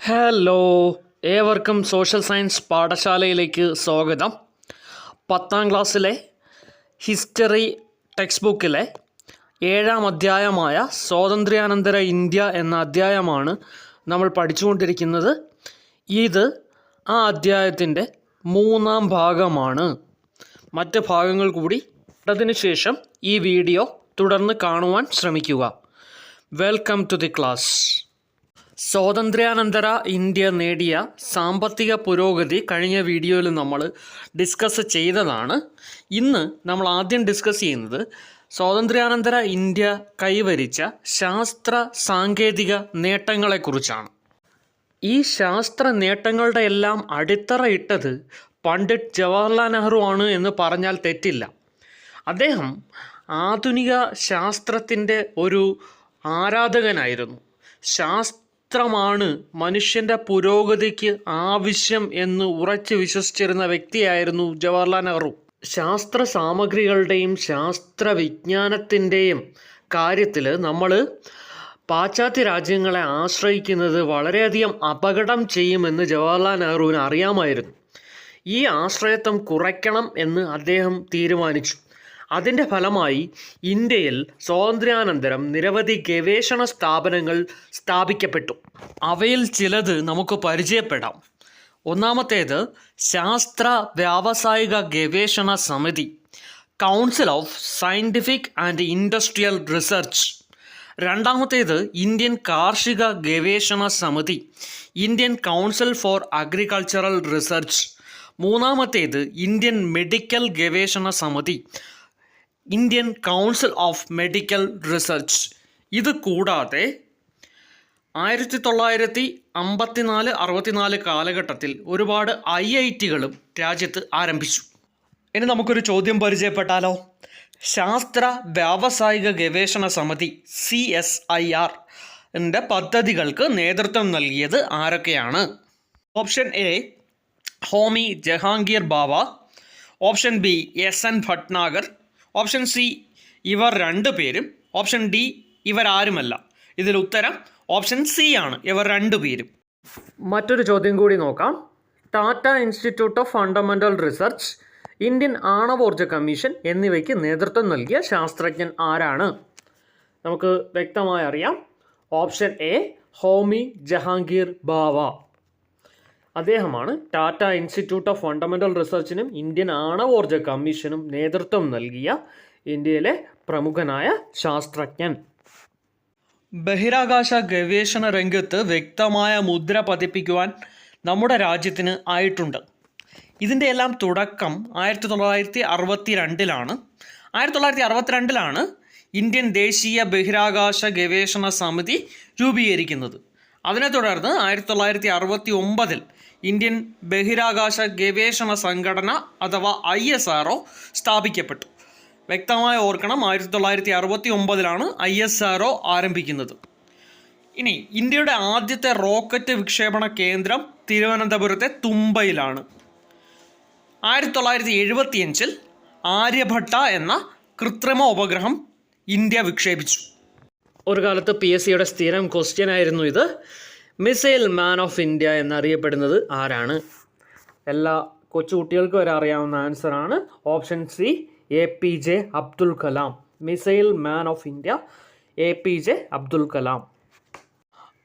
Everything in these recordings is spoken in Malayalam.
ഹലോ ഏവർക്കും സോഷ്യൽ സയൻസ് പാഠശാലയിലേക്ക് സ്വാഗതം. പത്താം ക്ലാസ്സിലെ ഹിസ്റ്ററി ടെക്സ്റ്റ് ബുക്കിലെ ഏഴാം അധ്യായമായ സ്വാതന്ത്ര്യാനന്തര ഇന്ത്യ എന്ന അധ്യായമാണ് നമ്മൾ പഠിച്ചുകൊണ്ടിരിക്കുന്നത്. ഇത് ആ അധ്യായത്തിന്റെ മൂന്നാം ഭാഗമാണ്. മറ്റ് ഭാഗങ്ങൾ കൂടി ഇട്ടതിന് ശേഷം ഈ വീഡിയോ തുടർന്ന് കാണുവാൻ ശ്രമിക്കുക. വെൽക്കം ടു ദി ക്ലാസ് സ്വാതന്ത്ര്യാനന്തര ഇന്ത്യ നേടിയ സാമ്പത്തിക പുരോഗതി കഴിഞ്ഞ വീഡിയോയിൽ നമ്മൾ ഡിസ്കസ് ചെയ്തതാണ്. ഇന്ന് നമ്മൾ ആദ്യം ഡിസ്കസ് ചെയ്യുന്നത് സ്വാതന്ത്ര്യാനന്തര ഇന്ത്യ കൈവരിച്ച ശാസ്ത്ര സാങ്കേതിക നേട്ടങ്ങളെക്കുറിച്ചാണ് ഈ ശാസ്ത്ര നേട്ടങ്ങളുടെ എല്ലാം അടിത്തറ ഇട്ടത് പണ്ഡിറ്റ് ജവഹർലാൽ നെഹ്റു ആണ് എന്ന് പറഞ്ഞാൽ തെറ്റില്ല. അദ്ദേഹം ആധുനിക ശാസ്ത്രത്തിന്റെ ഒരു ആരാധകനായിരുന്നു. ശാസ്ത്രമാണ് മനുഷ്യന്റെ പുരോഗതിക്ക് ആവശ്യം എന്ന് ഉറച്ച് വിശ്വസിച്ചിരുന്ന വ്യക്തിയായിരുന്നു ജവഹർലാൽ നെഹ്റു. ശാസ്ത്ര സാമഗ്രികളുടെയും ശാസ്ത്ര വിജ്ഞാനത്തിന്റെയും കാര്യത്തിൽ നമ്മൾ പാശ്ചാത്യ രാജ്യങ്ങളെ ആശ്രയിക്കുന്നത് വളരെയധികം അപകടം ചെയ്യുമെന്ന് ജവഹർലാൽ നെഹ്റുവിന് അറിയാമായിരുന്നു. ഈ ആശ്രയത്വം കുറയ്ക്കണം എന്ന് അദ്ദേഹം തീരുമാനിച്ചു. അതിന്റെ ഫലമായി ഇന്ത്യയിൽ സ്വാതന്ത്ര്യാനന്തരം നിരവധി ഗവേഷണ സ്ഥാപനങ്ങൾ സ്ഥാപിക്കപ്പെട്ടു. അവയിൽ ചിലത് നമുക്ക് പരിചയപ്പെടാം. ഒന്നാമത്തേത് ശാസ്ത്ര വ്യാവസായിക ഗവേഷണ സമിതി council of scientific and industrial research രണ്ടാമത്തേത് ഇന്ത്യൻ കാർഷിക ഗവേഷണ സമിതി Indian council for agricultural research മൂന്നാമത്തേത് ഇന്ത്യൻ മെഡിക്കൽ ഗവേഷണ സമിതി Indian council of medical research ഇത് കൂടാതെ ആയിരത്തി തൊള്ളായിരത്തി അമ്പത്തിനാല് അറുപത്തിനാല് കാലഘട്ടത്തിൽ ഒരുപാട് ഐ ഐ ടികളും രാജ്യത്ത് ആരംഭിച്ചു. ഇനി നമുക്കൊരു ചോദ്യം പരിചയപ്പെട്ടാലോ? ശാസ്ത്ര വ്യാവസായിക ഗവേഷണ സമിതി സി എസ് ഐ ആർ പദ്ധതികൾക്ക് നേതൃത്വം നൽകിയത് ആരൊക്കെയാണ്? Option A Homi Jehangir Bhabha. Option B S N Bhatnagar. Option C ഇവർ രണ്ടു പേരും. ഓപ്ഷൻ ഡി ഇവർ ആരുമല്ല. ഇതിൽ ഉത്തരം ഓപ്ഷൻ സി ആണ്. ഇവർ രണ്ടു പേരും. മറ്റൊരു ചോദ്യം കൂടി നോക്കാം. Tata institute of fundamental research Indian ആണവോർജ commission എന്നിവയ്ക്ക് നേതൃത്വം നൽകിയ ശാസ്ത്രജ്ഞൻ ആരാണ്? നമുക്ക് വ്യക്തമായി അറിയാം. Option A Homi Jehangir Bhabha. അദ്ദേഹമാണ് ടാറ്റ ഇൻസ്റ്റിറ്റ്യൂട്ട് ഓഫ് ഫണ്ടമെന്റൽ റിസർച്ചിനും ഇന്ത്യൻ ആണവോർജ കമ്മീഷനും നേതൃത്വം നൽകിയ ഇന്ത്യയിലെ പ്രമുഖനായ ശാസ്ത്രജ്ഞൻ. ബഹിരാകാശ ഗവേഷണ രംഗത്ത് വ്യക്തമായ മുദ്ര പതിപ്പിക്കുവാൻ നമ്മുടെ രാജ്യത്തിന് ആയിട്ടുണ്ട്. ഇതിന്റെ എല്ലാം തുടക്കം ആയിരത്തി തൊള്ളായിരത്തി അറുപത്തി രണ്ടിലാണ് ആയിരത്തി തൊള്ളായിരത്തി അറുപത്തിരണ്ടിലാണ് ഇന്ത്യൻ ദേശീയ ബഹിരാകാശ ഗവേഷണ സമിതി രൂപീകരിക്കുന്നത്. അതിനെ തുടർന്ന് ആയിരത്തി തൊള്ളായിരത്തി അറുപത്തി ഒമ്പതിൽ ഇന്ത്യൻ ബഹിരാകാശ ഗവേഷണ സംഘടന അഥവാ ഐ എസ് ആർ ഒ സ്ഥാപിക്കപ്പെട്ടു. വ്യക്തമായി ഓർക്കണം ആയിരത്തി തൊള്ളായിരത്തി അറുപത്തി ഒമ്പതിലാണ് ഐ എസ് ആർ ഒ ആരംഭിക്കുന്നത്. ഇനി ഇന്ത്യയുടെ ആദ്യത്തെ റോക്കറ്റ് വിക്ഷേപണ കേന്ദ്രം തിരുവനന്തപുരത്തെ തുമ്പയിലാണ് ആയിരത്തി തൊള്ളായിരത്തി എഴുപത്തിയഞ്ചിൽ ആര്യഭട്ട എന്ന കൃത്രിമ ഉപഗ്രഹം ഇന്ത്യ വിക്ഷേപിച്ചു. ഒരു കാലത്ത് പി എസ് സിയുടെ സ്ഥിരം ക്വസ്റ്റ്യൻ ആയിരുന്നു ഇത്. മിസൈൽ മാൻ ഓഫ് ഇന്ത്യ എന്നറിയപ്പെടുന്നത് ആരാണ്? എല്ലാ കൊച്ചുകുട്ടികൾക്കും വരെ അറിയാവുന്ന ആൻസറാണ് option C A P J Abdul Kalam. Missile man of India A P J Abdul Kalam.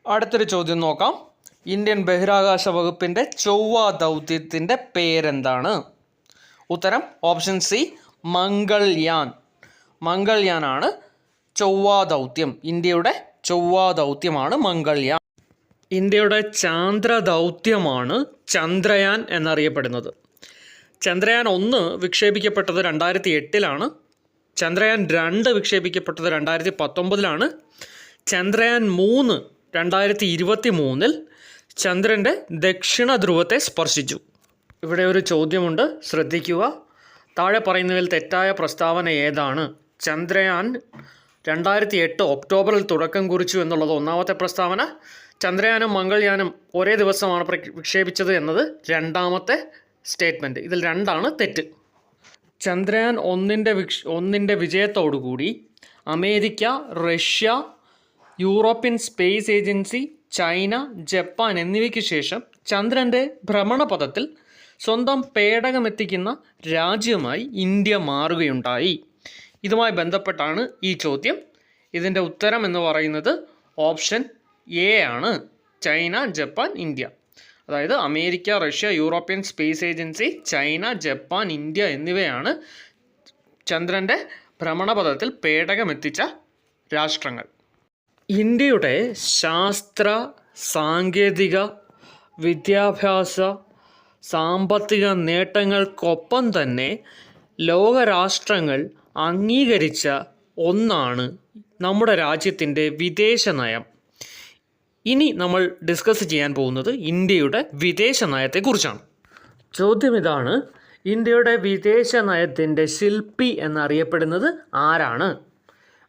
അടുത്തൊരു ചോദ്യം നോക്കാം. ഇന്ത്യൻ ബഹിരാകാശ വകുപ്പിന്റെ ചൊവ്വ ദൗത്യത്തിന്റെ പേരെന്താണ്? ഉത്തരം ഓപ്ഷൻ സി മംഗൾയാൻ. മംഗൾയാനാണ്. ചൊവ്വ ദൗത്യം. ഇന്ത്യയുടെ ചൊവ്വാ ദൗത്യമാണ് മംഗൾയാൻ. ഇന്ത്യയുടെ ചാന്ദ്ര ദൗത്യമാണ് ചന്ദ്രയാൻ എന്നറിയപ്പെടുന്നത്. ചന്ദ്രയാൻ ഒന്ന് വിക്ഷേപിക്കപ്പെട്ടത് രണ്ടായിരത്തി എട്ടിലാണ് ചന്ദ്രയാൻ രണ്ട് വിക്ഷേപിക്കപ്പെട്ടത് രണ്ടായിരത്തി പത്തൊമ്പതിലാണ് ചന്ദ്രയാൻ മൂന്ന് രണ്ടായിരത്തി ഇരുപത്തി മൂന്നിൽ ചന്ദ്രന്റെ ദക്ഷിണ ധ്രുവത്തെ സ്പർശിച്ചു. ഇവിടെ ഒരു ചോദ്യമുണ്ട്. ശ്രദ്ധിക്കുക. താഴെ പറയുന്നതിൽ തെറ്റായ പ്രസ്താവന ഏതാണ്? ചന്ദ്രയാൻ രണ്ടായിരത്തി എട്ട് ഒക്ടോബറിൽ തുടക്കം കുറിച്ചു എന്നുള്ളത് ഒന്നാമത്തെ പ്രസ്താവന. ചന്ദ്രയാനും മംഗൾയാനും ഒരേ ദിവസമാണ് വിക്ഷേപിച്ചത് എന്നത് രണ്ടാമത്തെ സ്റ്റേറ്റ്മെന്റ് ഇതിൽ രണ്ടാണ് തെറ്റ്. ചന്ദ്രയാൻ ഒന്നിന്റെ വിക്ഷ ഒന്നിന്റെ വിജയത്തോടുകൂടി America Russia European space agency China Japan എന്നിവയ്ക്ക് ശേഷം ചന്ദ്രന്റെ ഭ്രമണപഥത്തിൽ സ്വന്തം പേടകമെത്തിക്കുന്ന രാജ്യമായി ഇന്ത്യ മാറുകയുണ്ടായി. ഇതുമായി ബന്ധപ്പെട്ടാണ് ഈ ചോദ്യം. ഇതിന്റെ ഉത്തരം എന്ന് പറയുന്നത് ഓപ്ഷൻ എ ആണ്. China Japan India. അതായത് America Russia European space agency China Japan India എന്നിവയാണ് ചന്ദ്രന്റെ ഭ്രമണപഥത്തിൽ പേടകമെത്തിച്ച രാഷ്ട്രങ്ങൾ. ഇന്ത്യയുടെ ശാസ്ത്ര സാങ്കേതിക വിദ്യാഭ്യാസ സാമ്പത്തിക നേട്ടങ്ങൾക്കൊപ്പം തന്നെ ലോകരാഷ്ട്രങ്ങൾ അംഗീകരിച്ച ഒന്നാണ് നമ്മുടെ രാജ്യത്തിന്റെ വിദേശ നയം. ഇനി നമ്മൾ ഡിസ്കസ് ചെയ്യാൻ പോകുന്നത് ഇന്ത്യയുടെ വിദേശ നയത്തെക്കുറിച്ചാണ് ചോദ്യം ഇതാണ് ഇന്ത്യയുടെ വിദേശ നയത്തിന്റെ ശില്പി എന്നറിയപ്പെടുന്നത് ആരാണ്?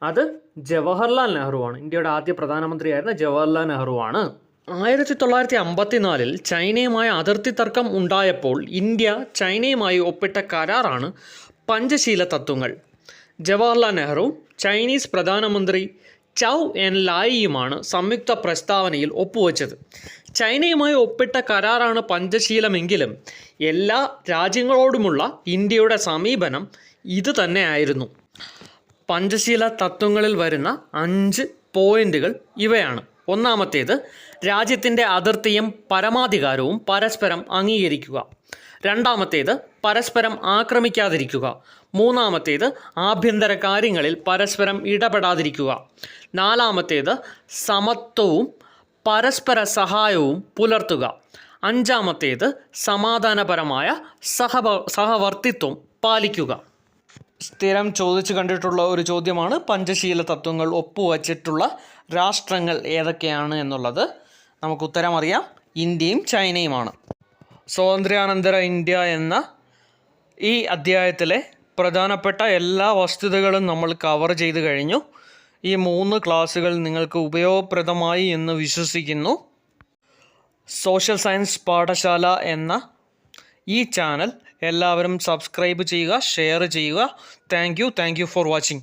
അത് ജവഹർലാൽ നെഹ്റുവാണ്. ഇന്ത്യയുടെ ആദ്യ പ്രധാനമന്ത്രിയായിരുന്ന ജവഹർലാൽ നെഹ്റുവാണ്. ആയിരത്തി തൊള്ളായിരത്തി അമ്പത്തിനാലിൽ ചൈനയുമായി അതിർത്തി തർക്കം ഉണ്ടായപ്പോൾ ഇന്ത്യ ചൈനയുമായി ഒപ്പിട്ട കരാറാണ് പഞ്ചശീല തത്വങ്ങൾ. ജവഹർലാൽ നെഹ്റു ചൈനീസ് പ്രധാനമന്ത്രി ചൗ എൻ ലായിയുമാണ് സംയുക്ത പ്രസ്താവനയിൽ ഒപ്പുവെച്ചത്. ചൈനയുമായി ഒപ്പിട്ട കരാറാണ് പഞ്ചശീലമെങ്കിലും എല്ലാ രാജ്യങ്ങളോടുമുള്ള ഇന്ത്യയുടെ സമീപനം ഇത് തന്നെയായിരുന്നു പഞ്ചശീല തത്വങ്ങളിൽ വരുന്ന അഞ്ച് പോയിന്റുകൾ ഇവയാണ്. ഒന്നാമത്തേത് രാജ്യത്തിന്റെ അതിർത്തിയും പരമാധികാരവും പരസ്പരം അംഗീകരിക്കുക. രണ്ടാമത്തേത് പരസ്പരം ആക്രമിക്കാതിരിക്കുക. മൂന്നാമത്തേത് ആഭ്യന്തര കാര്യങ്ങളിൽ പരസ്പരം ഇടപെടാതിരിക്കുക. നാലാമത്തേത് സമത്വവും പരസ്പര സഹായവും പുലർത്തുക. അഞ്ചാമത്തേത് സമാധാനപരമായ സഹവ സഹവർത്തിത്വം പാലിക്കുക. സ്ഥിരം ചോദിച്ചു കണ്ടിട്ടുള്ള ഒരു ചോദ്യമാണ് പഞ്ചശീല തത്വങ്ങൾ ഒപ്പുവച്ചിട്ടുള്ള രാഷ്ട്രങ്ങൾ ഏതൊക്കെയാണ് എന്നുള്ളത്. നമുക്ക് ഉത്തരം അറിയാം. ഇന്ത്യയും ചൈനയുമാണ്. സ്വാതന്ത്ര്യാനന്തര ഇന്ത്യ എന്ന ഈ അധ്യായത്തിലെ പ്രധാനപ്പെട്ട എല്ലാ വസ്തുതകളും നമ്മൾ കവർ ചെയ്ത് കഴിഞ്ഞു. ഈ മൂന്ന് ക്ലാസ്സുകൾ നിങ്ങൾക്ക് ഉപയോഗപ്രദമായി എന്ന് വിശ്വസിക്കുന്നു. സോഷ്യൽ സയൻസ് പാഠശാല എന്ന ഈ ചാനൽ എല്ലാവരും സബ്സ്ക്രൈബ് ചെയ്യുക ഷെയർ ചെയ്യുക. Thank you thank you for watching